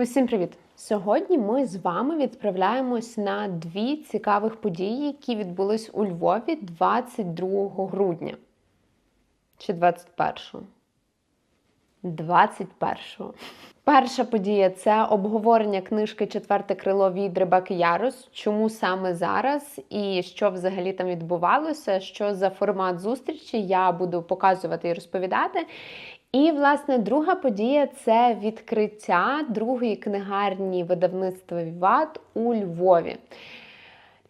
Усім привіт! Сьогодні ми з вами відправляємось на дві цікавих події, які відбулись у Львові 22 грудня. Чи 21? 21. Перша подія це обговорення книжки Четверте крило від Ребекки Ярос. Чому саме зараз і що взагалі там відбувалося, що за формат зустрічі я буду показувати і розповідати. І, власне, друга подія це відкриття другої книгарні видавництва Віват у Львові.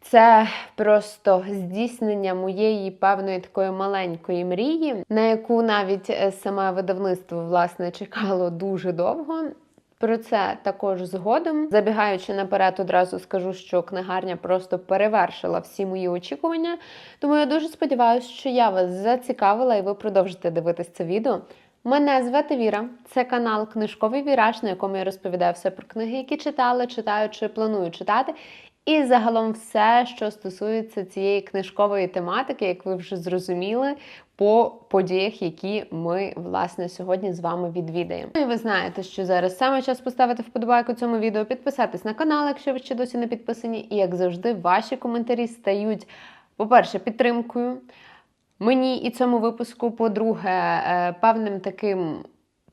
Це просто здійснення моєї певної такої маленької мрії, на яку навіть е, саме видавництво власне чекало дуже довго. Про це також згодом. Забігаючи наперед, одразу скажу, що книгарня просто перевершила всі мої очікування. Тому я дуже сподіваюся, що я вас зацікавила і ви продовжите дивитися це відео. Мене звати Віра, це канал Книжковий Віраж, на якому я розповідаю все про книги, які читала, читаю чи планую читати. І загалом все, що стосується цієї книжкової тематики, як ви вже зрозуміли, по подіях, які ми власне сьогодні з вами відвідаємо. Ну, І ви знаєте, що зараз саме час поставити вподобайку цьому відео, підписатись на канал, якщо ви ще досі не підписані. І як завжди, ваші коментарі стають, по-перше, підтримкою мені і цьому випуску, по-друге, е, певним таким.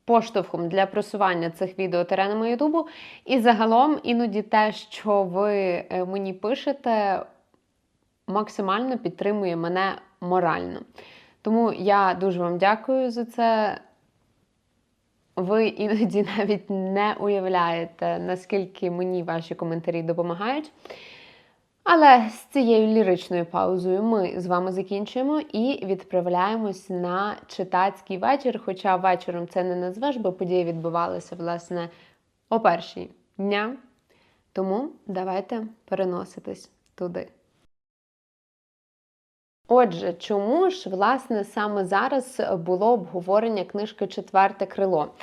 Поштовхом для просування цих відео теренами Ютубу. І загалом іноді те, що ви е, мені пишете, максимально підтримує мене морально. Тому я дуже вам дякую за це. Ви іноді навіть не уявляєте, наскільки мені ваші коментарі допомагають. Але з цією ліричною паузою ми з вами закінчуємо і відправляємось на читацький вечір. Хоча вечором це не назвеш, бо події відбувалися, власне, о першій дня. Тому давайте переноситись туди. Отже, чому ж, власне, саме зараз було обговорення книжки Четверте крило?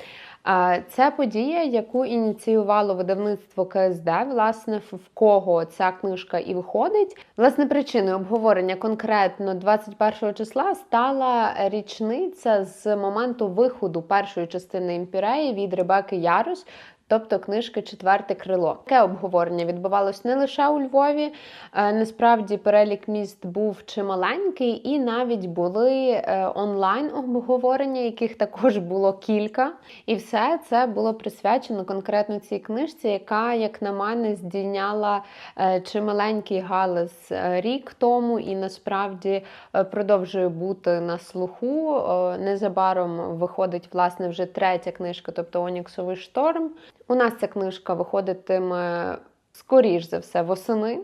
Це подія, яку ініціювало видавництво КСД, власне, в кого ця книжка і виходить. Власне, причиною обговорення конкретно 21 числа стала річниця з моменту виходу першої частини імпіреї від Ребеки Ярус тобто книжки Четверте крило. Таке обговорення відбувалось не лише у Львові. Е, насправді перелік міст був чималенький, і навіть були е, онлайн обговорення, яких також було кілька. І все це було присвячено конкретно цій книжці, яка, як на мене, здійняла е, чималенький галас рік тому, і насправді продовжує бути на слуху. Незабаром виходить власне вже третя книжка, тобто Оніксовий шторм. У нас ця книжка виходитиме, скоріш за все, восени.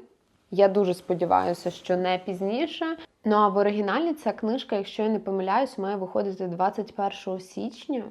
Я дуже сподіваюся, що не пізніше. Ну а в оригіналі ця книжка, якщо я не помиляюсь, має виходити 21 січня.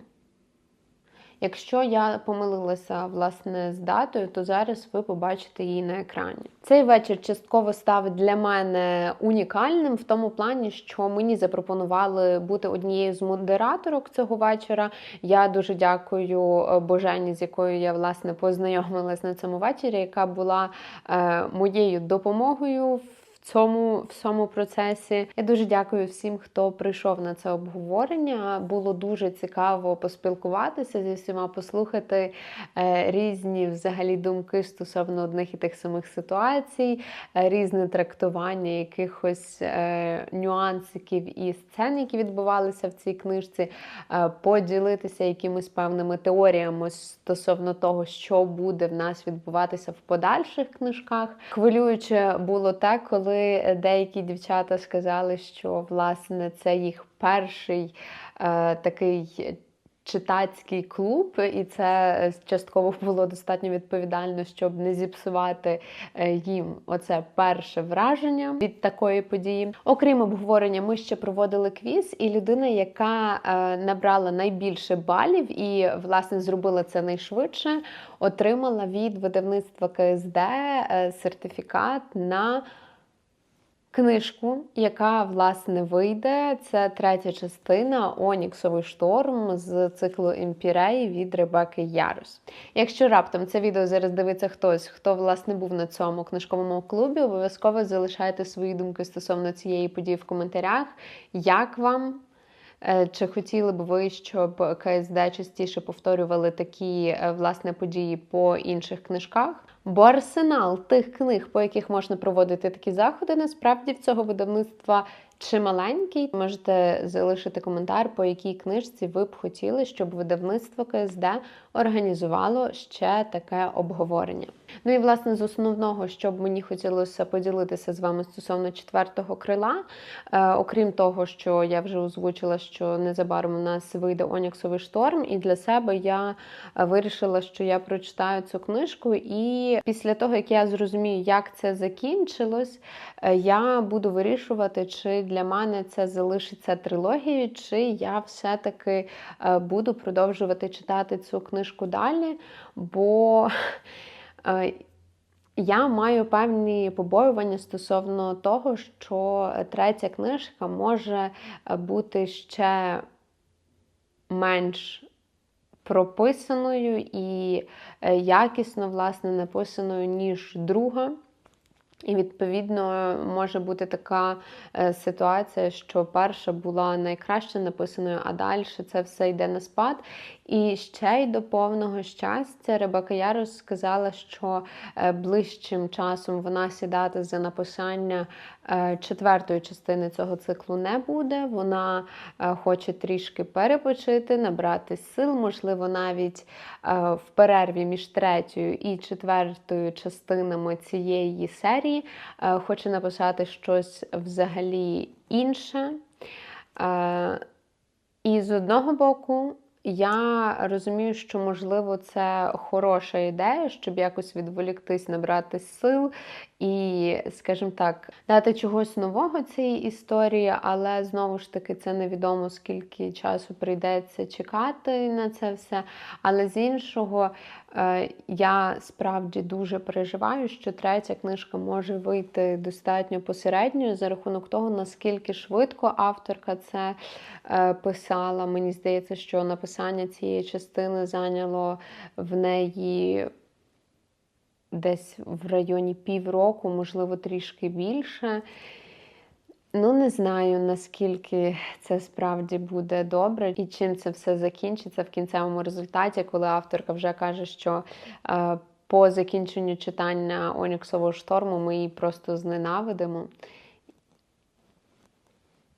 Якщо я помилилася власне з датою, то зараз ви побачите її на екрані. Цей вечір частково став для мене унікальним в тому плані, що мені запропонували бути однією з модераторок цього вечора. Я дуже дякую е, Божені, з якою я власне познайомилась на цьому вечорі, яка була е, моєю допомогою цьому всьому процесі. Я дуже дякую всім, хто прийшов на це обговорення. Було дуже цікаво поспілкуватися зі всіма, послухати е, різні взагалі думки стосовно одних і тих самих ситуацій, е, різне трактування якихось е, нюансиків і сцен, які відбувалися в цій книжці, поділитися якимись певними теоріями стосовно того, що буде в нас відбуватися в подальших книжках. Хвилююче було те, коли коли деякі дівчата сказали, що власне це їх перший е, такий читацький клуб, і це частково було достатньо відповідально, щоб не зіпсувати е, їм оце перше враження від такої події. Окрім обговорення, ми ще проводили квіз, і людина, яка е, набрала найбільше балів і власне зробила це найшвидше, отримала від видавництва КСД е, сертифікат на книжку, яка власне вийде. Це третя частина Оніксовий шторм з циклу Імпірей від Ребеки Ярус. Якщо раптом це відео зараз дивиться хтось, хто власне був на цьому книжковому клубі, обов'язково залишайте свої думки стосовно цієї події в коментарях. Як вам? Е, Чи хотіли б ви, щоб КСД частіше повторювали такі е, власне події по інших книжках? Бо арсенал тих книг, по яких можна проводити такі заходи, насправді в цього видавництва чималенький. Можете залишити коментар, по якій книжці ви б хотіли, щоб видавництво КСД організувало ще таке обговорення. Ну і власне з основного, що б мені хотілося поділитися з вами стосовно четвертого крила, е, окрім того, що я вже озвучила, що незабаром у нас вийде Оніксовий шторм, і для себе я вирішила, що я прочитаю цю книжку, і після того, як я зрозумію, як це закінчилось, е, я буду вирішувати, чи для мене це залишиться трилогією, чи я все-таки е, буду продовжувати читати цю книжку далі. Бо я маю певні побоювання стосовно того, що третя книжка може е, бути ще менш прописаною і якісно, власне, написаною, ніж друга. І, відповідно, може бути така е, ситуація, що перша була найкраще написаною, а далі це все йде на спад. І ще й до повного щастя Ребека Ярос сказала, що е, ближчим часом вона сідати за написання е, четвертої частини цього циклу не буде. Вона хоче трішки перепочити, набрати сил, можливо, навіть в перерві між третьою і четвертою частинами цієї серії е, хоче написати щось взагалі інше. Е, і з одного боку, я розумію, що, можливо, це хороша ідея, щоб якось відволіктись, набрати сил і, скажімо так, дати чогось нового цій історії, але знову ж таки це невідомо, скільки часу прийдеться чекати на це все. Але з іншого, е, я справді дуже переживаю, що третя книжка може вийти достатньо посередньо за рахунок того, наскільки швидко авторка це е, писала. Мені здається, що написання цієї частини зайняло в неї десь в районі півроку, можливо, трішки більше. Ну, не знаю, наскільки це справді буде добре, і чим це все закінчиться в кінцевому результаті, коли авторка вже каже, що е, по закінченню читання Оніксового шторму ми її просто зненавидимо.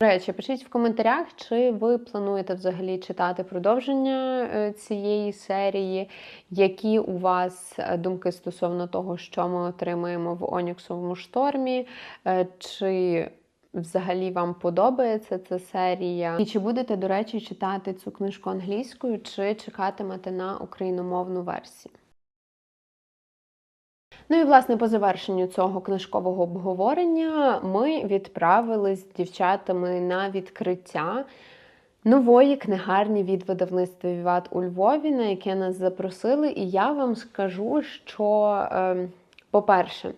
До речі, пишіть в коментарях, чи ви плануєте взагалі читати продовження е, цієї серії, які у вас е, думки стосовно того, що ми отримаємо в Оніксовому штормі, е, чи взагалі вам подобається ця серія? І чи будете, до речі, читати цю книжку англійською, чи чекатимете на україномовну версію? Ну і власне по завершенню цього книжкового обговорення ми відправились з дівчатами на відкриття нової книгарні від видавництва Віват у Львові, на яке нас запросили. І я вам скажу, що, е, по-перше,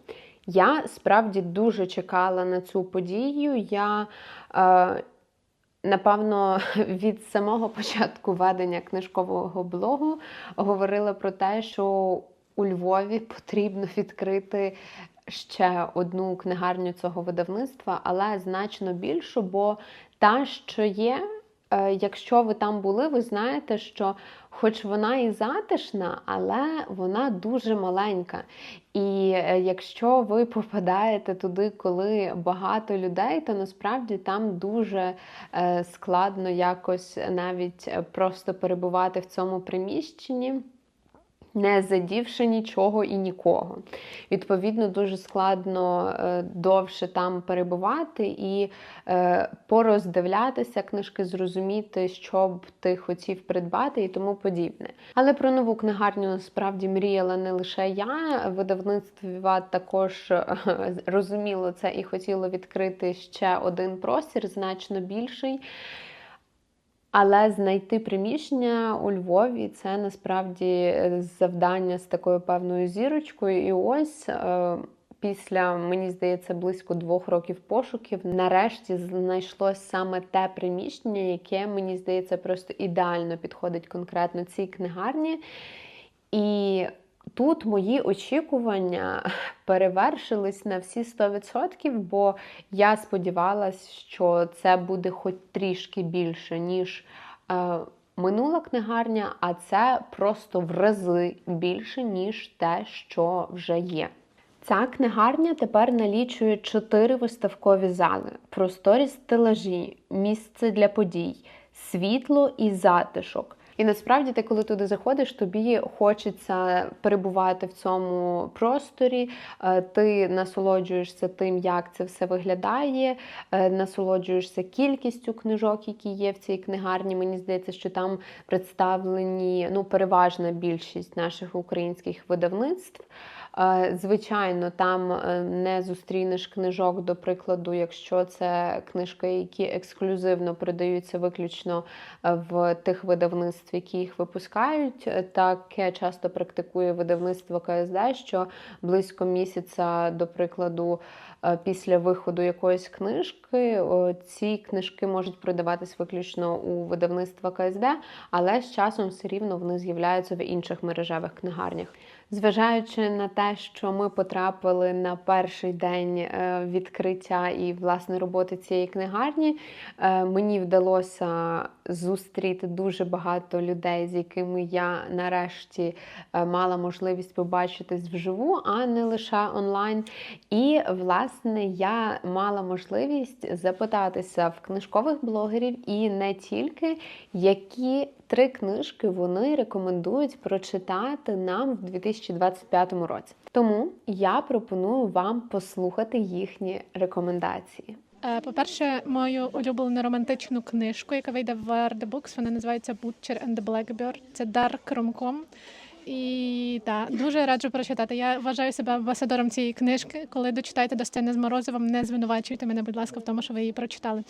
я справді дуже чекала на цю подію. Я е, Напевно, від самого початку ведення книжкового блогу говорила про те, що у Львові потрібно відкрити ще одну книгарню цього видавництва, але значно більшу, бо та, що є, е, якщо ви там були, ви знаєте, що хоч вона і затишна, але вона дуже маленька. І е, якщо ви попадаєте туди, коли багато людей, то насправді там дуже е, складно якось навіть просто перебувати в цьому приміщенні не задівши нічого і нікого. Відповідно, дуже складно е, довше там перебувати і е, пороздивлятися книжки, зрозуміти, що б ти хотів придбати і тому подібне. Але про нову книгарню насправді мріяла не лише я. Видавництво також е, розуміло це і хотіло відкрити ще один простір, значно більший. Але знайти приміщення у Львові це насправді е, завдання з такою певною зірочкою. І ось е, після, мені здається, близько двох років пошуків, нарешті знайшлось саме те приміщення, яке, мені здається, просто ідеально підходить конкретно цій книгарні. І Тут мої очікування перевершились на всі 100%, бо я сподівалася, що це буде хоч трішки більше, ніж е, минула книгарня, а це просто в рази більше, ніж те, що вже є. Ця книгарня тепер налічує чотири виставкові зали, просторі стелажі, місце для подій, світло і затишок. І насправді, ти, коли туди заходиш, тобі хочеться перебувати в цьому просторі. е, Ти насолоджуєшся тим, як це все виглядає, е, насолоджуєшся кількістю книжок, які є в цій книгарні. Мені здається, що там представлені ну, переважна більшість наших українських видавництв. Е, Звичайно, там е, не зустрінеш книжок, до прикладу, якщо це книжки, які ексклюзивно продаються виключно е, в тих видавництв, які їх випускають. Таке часто практикує видавництво КСД, що близько місяця, до прикладу, після виходу якоїсь книжки, ці книжки можуть продаватись виключно у видавництва КСД, але з часом все рівно вони з'являються в інших мережевих книгарнях. Зважаючи на те, що ми потрапили на перший день е, відкриття і власне роботи цієї книгарні, е, мені вдалося зустріти дуже багато людей, з якими я нарешті е, мала можливість побачитись вживу, а не лише онлайн. І власне я мала можливість запитатися в книжкових блогерів і не тільки, які три книжки вони рекомендують прочитати нам в 2025 році. Тому я пропоную вам послухати їхні рекомендації. Е, По-перше, мою улюблену романтичну книжку, яка вийде в Art Books, вона називається Butcher and the Blackbird. Це Дарк Ромком. І так, дуже раджу прочитати. Я вважаю себе амбасадором цієї книжки. Коли дочитаєте до сцени з Морозовим, не звинувачуйте мене, будь ласка, в тому, що ви її прочитали.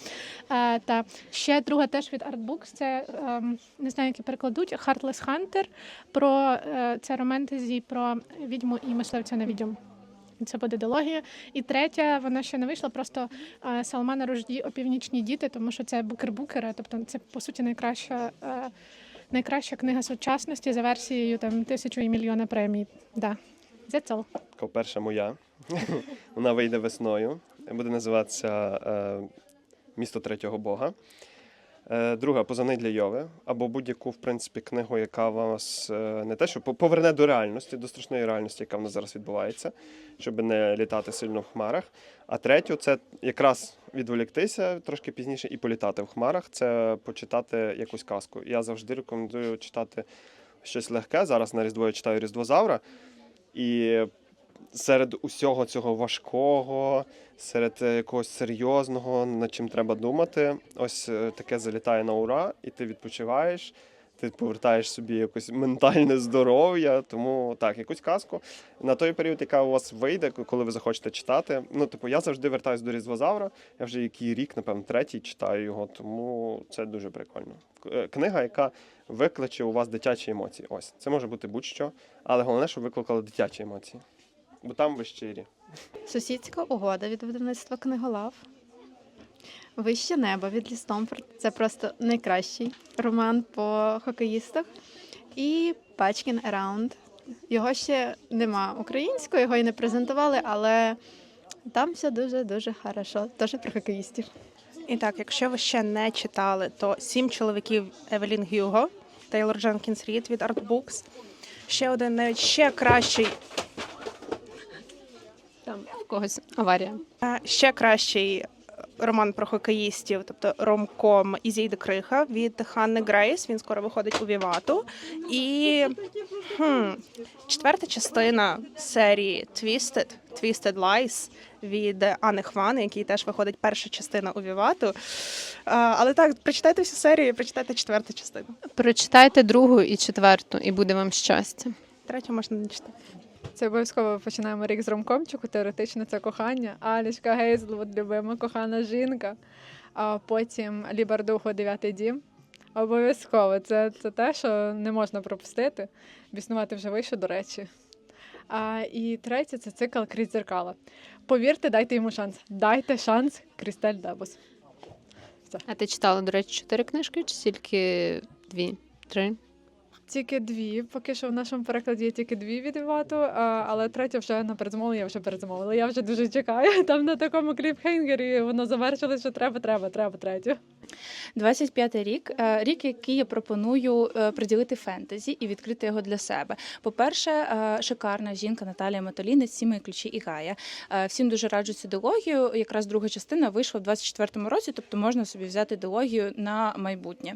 Е, та ще друга теж від Art Books, Це ем, не знаю, як і перекладуть Heartless Hunter. Про е, це романтезі про відьму і мисливця на відьом. Це буде дилогія. І третя, вона ще не вийшла, просто е, Салмана Рожді опівнічні діти, тому що це букер-букера, тобто це по суті найкраща, е, найкраща книга сучасності за версією там тисячу і мільйона премій. Да. That's all. Перша моя. Вона вийде весною. Буде називатися е, Місто третього Бога. Е, друга позивний для Йови, або будь-яку, в принципі, книгу, яка вас е, не те, що поверне до реальності, до страшної реальності, яка в нас зараз відбувається, щоб не літати сильно в хмарах. А третю це якраз відволіктися трошки пізніше і політати в хмарах. Це почитати якусь казку. Я завжди рекомендую читати щось легке. Зараз на Різдво я читаю Різдвозавра. І серед усього цього важкого, серед е, якогось серйозного, над чим треба думати, ось е, таке залітає на ура, і ти відпочиваєш. Ти повертаєш собі якось ментальне здоров'я, тому так, якусь казку. На той період, яка у вас вийде, коли ви захочете читати. Ну, типу, я завжди вертаюсь до Різдвозавра. Я вже який рік, напевно, третій читаю його, тому це дуже прикольно. Е, Книга, яка викличе у вас дитячі емоції. Ось це може бути будь-що, але головне, щоб викликали дитячі емоції. Бо там ви щирі. Сусідська угода від видавництва книголав. Вище небо від Лістомфорд. Це просто найкращий роман по хокеїстах. І Пачкін Around. Його ще нема українською, його і не презентували, але там все дуже-дуже хорошо. Теж про хокеїстів. І так, якщо ви ще не читали, то сім чоловіків Евелін Гюго, Тейлор Дженкінс Рід від Artbooks. Ще один навіть ще кращий, Там в когось аварія. е, ще кращий е, роман про хокеїстів, тобто ромком Ізійда Криха від Ханни Грейс. Він скоро виходить у Вівату. І хм, четверта частина серії Twisted, Twisted Lies від Анни Хвани, який теж виходить перша частина у Вівату. Е, Але так, прочитайте всю серію, і прочитайте четверту частину. Прочитайте другу і четверту, і буде вам щастя. Третю можна не читати. Це обов'язково починаємо рік з ромкомчику. Теоретично це кохання. Алічка Гейзлвуд, любима кохана жінка. А потім Лібардухо, дев'ятий дім. Обов'язково. Це, це те, що не можна пропустити. Біснувати вже вийшло, до речі. А, і третє це цикл крізь дзеркала. Повірте, дайте йому шанс. Дайте шанс Крістель Дебус. А ти читала, до речі, чотири книжки чи тільки дві? Три? Тільки дві. Поки що в нашому перекладі є тільки дві від Івату, але третя вже на передзамовлення, я вже передзамовила. Я вже дуже чекаю. Там на такому кліпхенгері воно завершилось, що треба, треба, треба третю. 25-й рік е, рік, який я пропоную е, приділити фентезі і відкрити його для себе. По-перше, е, шикарна жінка Наталія Матолінець, «Сі мої ключі і Гая. Всім дуже раджу цю дилогію. Якраз друга частина вийшла в 24-му році, тобто можна собі взяти дилогію на майбутнє.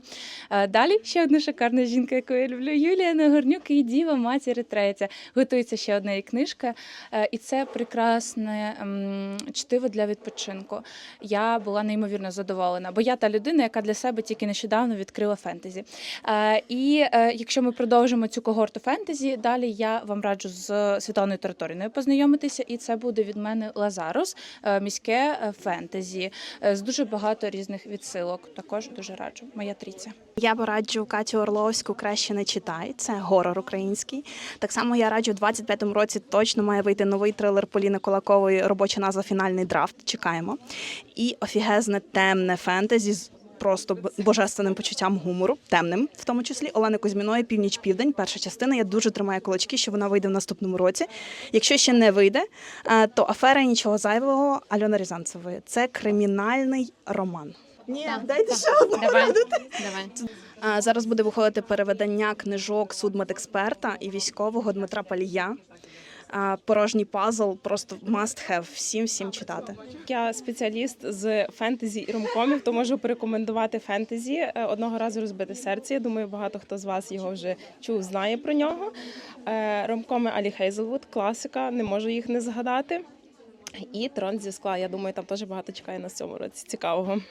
Далі ще одна шикарна жінка, яку я люблю. Юлія Нагорнюк і діва матір Ретреця. Готується ще одна її книжка, і це прекрасне чтиво для відпочинку. Я була неймовірно задоволена, бо я та людина, яка для себе тільки нещодавно відкрила фентезі. Е, І е, якщо ми продовжимо цю когорту фентезі, далі я вам раджу з Світланою Територіною познайомитися, і це буде від мене Лазарус, е, міське фентезі з дуже багато різних відсилок. Також дуже раджу. Моя трійця. Я б раджу Катю Орловську краще не читай. Це горор український. Так само я раджу, у 25-му році точно має вийти новий трилер Поліни Кулакової. Робоча назва Фінальний драфт. Чекаємо. І офігезне темне фентезі з просто божественним почуттям гумору, темним, в тому числі Олени Кузьміної Північ Південь. Перша частина. Я дуже тримаю кулачки, що вона вийде в наступному році. Якщо ще не вийде, е, то афера нічого зайвого Альона Рязанцевої. Це кримінальний роман. Ні, дайте ще одну. Давай, давай. А, Зараз буде виходити переведення книжок судмедексперта і військового Дмитра Палія. Порожній пазл просто must have всім всім читати. Я спеціаліст з фентезі і ромкомів, то можу порекомендувати фентезі Е, одного разу розбите серце. Я думаю, багато хто з вас його вже чув, знає про нього. Е, Ромкоми Алі Хейзелвуд, класика, не можу їх не згадати. І трон зі скла. Я думаю, там теж багато чекає на цьому році. Цікавого.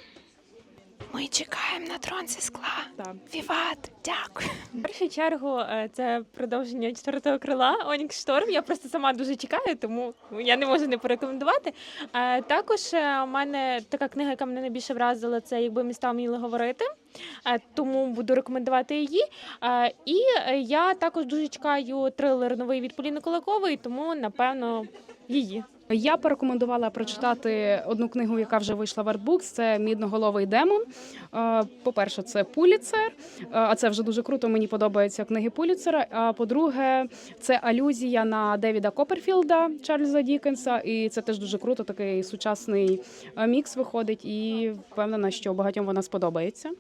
Ми чекаємо на трон зі скла. Так. Віват, дякую. В першу чергу е, це продовження четвертого крила Онікс Шторм. Я просто сама дуже чекаю, тому я не можу не порекомендувати. Е, Також е, у мене така книга, яка мене найбільше вразила, це якби міста вміли говорити. Тому буду рекомендувати її. І я також дуже чекаю трилер новий від Поліни Кулакової, тому напевно її. Я порекомендувала прочитати одну книгу, яка вже вийшла в Artbooks, Це Мідноголовий демон. Е, По-перше, це Пуліцер, е, а це вже дуже круто. Мені подобаються книги Пуліцера. А по-друге, це алюзія на Девіда Копперфілда Чарльза Дікенса, і це теж дуже круто. Такий сучасний е, мікс виходить, і впевнена, що багатьом вона сподобається.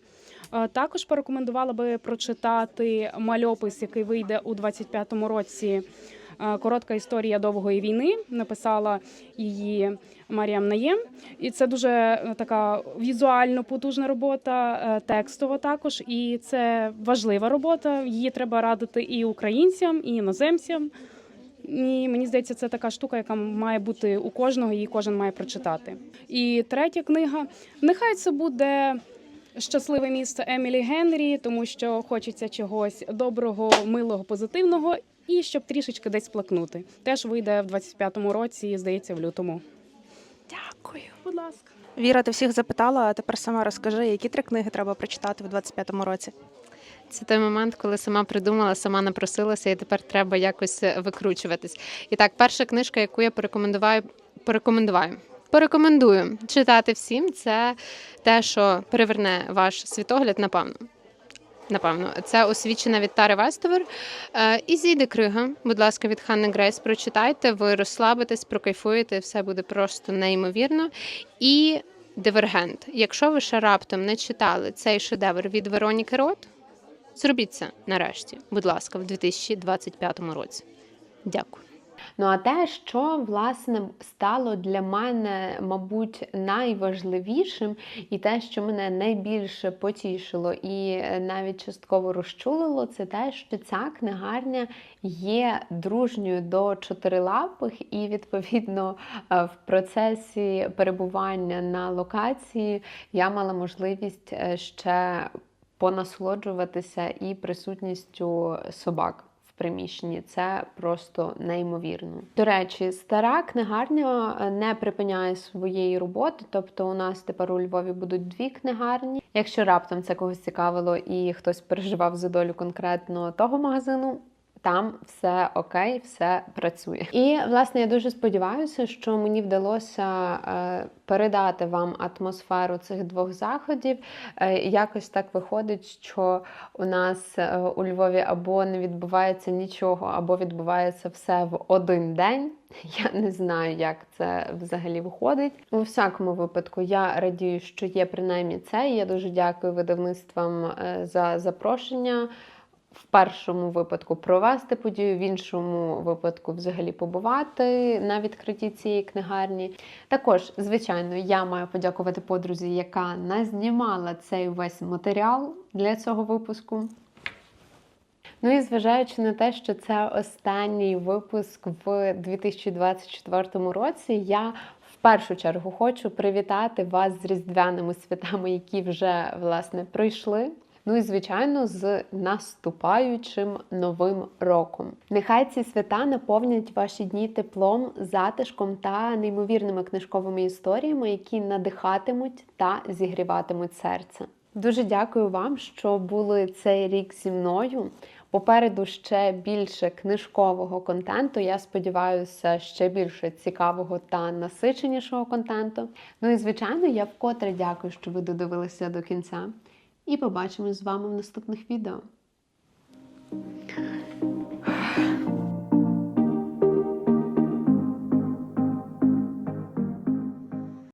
Також порекомендувала би прочитати мальопис, який вийде у 25-му році. Е, Коротка історія довгої війни написала її Маріам Наєм. І це дуже е, така візуально потужна робота, е, текстова також. І це важлива робота. Її треба радити і українцям, і іноземцям. І мені здається, це така штука, яка має бути у кожного, її кожен має прочитати. І третя книга. Нехай це буде. Щасливе місце Емілі Генрі, тому що хочеться чогось доброго, милого, позитивного, і щоб трішечки десь плакнути. Теж вийде в 25-му році, здається, в лютому. Дякую. Будь ласка. Віра, ти всіх запитала, а тепер сама розкажи, які три книги треба прочитати в 25-му році. Це той момент, коли сама придумала, сама напросилася, і тепер треба якось е, викручуватись. І так, перша книжка, яку я порекомендуваю, порекомендую. Порекомендую читати всім. Це те, що переверне ваш світогляд, напевно. Напевно, це освічена від Тари Вестовер. Е, І зійде крига, будь ласка, від Ханни Грейс. Прочитайте, ви розслабитесь, прокайфуєте, все буде просто неймовірно. І Дивергент. Якщо ви ще раптом не читали цей шедевр від Вероніки Рот, зробіть це нарешті, будь ласка, в 2025 році. Дякую. Ну а те, що власне стало для мене, мабуть, найважливішим, і те, що мене найбільше потішило і е, навіть частково розчулило, це те, що ця книгарня є дружньою до чотирилапих, і відповідно е, в процесі перебування на локації я мала можливість е, ще понасолоджуватися і присутністю собак. Приміщенні це просто неймовірно. До речі, стара книгарня е, не припиняє своєї роботи. Тобто, у нас тепер у Львові будуть дві книгарні. Якщо раптом це когось цікавило і хтось переживав за долю конкретно того магазину, там все окей, все працює. І власне я дуже сподіваюся, що мені вдалося е, передати вам атмосферу цих двох заходів. Е, якось так виходить, що у нас е, у Львові або не відбувається нічого, або відбувається все в один день. Я не знаю, як це взагалі виходить. У всякому випадку я радію, що є принаймні це. Я дуже дякую видавництвам за запрошення. В першому випадку провести подію, в іншому випадку взагалі побувати на відкритті цієї книгарні. Також, звичайно, я маю подякувати подрузі, яка назнімала цей весь матеріал для цього випуску. Ну і зважаючи на те, що це останній випуск в 2024 році, я в першу чергу хочу привітати вас з різдвяними святами, які вже власне пройшли. Ну і звичайно, з наступаючим новим роком. Нехай ці свята наповнять ваші дні теплом, затишком та неймовірними книжковими історіями, які надихатимуть та зігріватимуть серце. Дуже дякую вам, що були цей рік зі мною. Попереду ще більше книжкового контенту. Я сподіваюся, ще більше цікавого та насиченішого контенту. Ну і звичайно, я вкотре дякую, що ви додивилися до кінця. І побачимось з вами в наступних відео.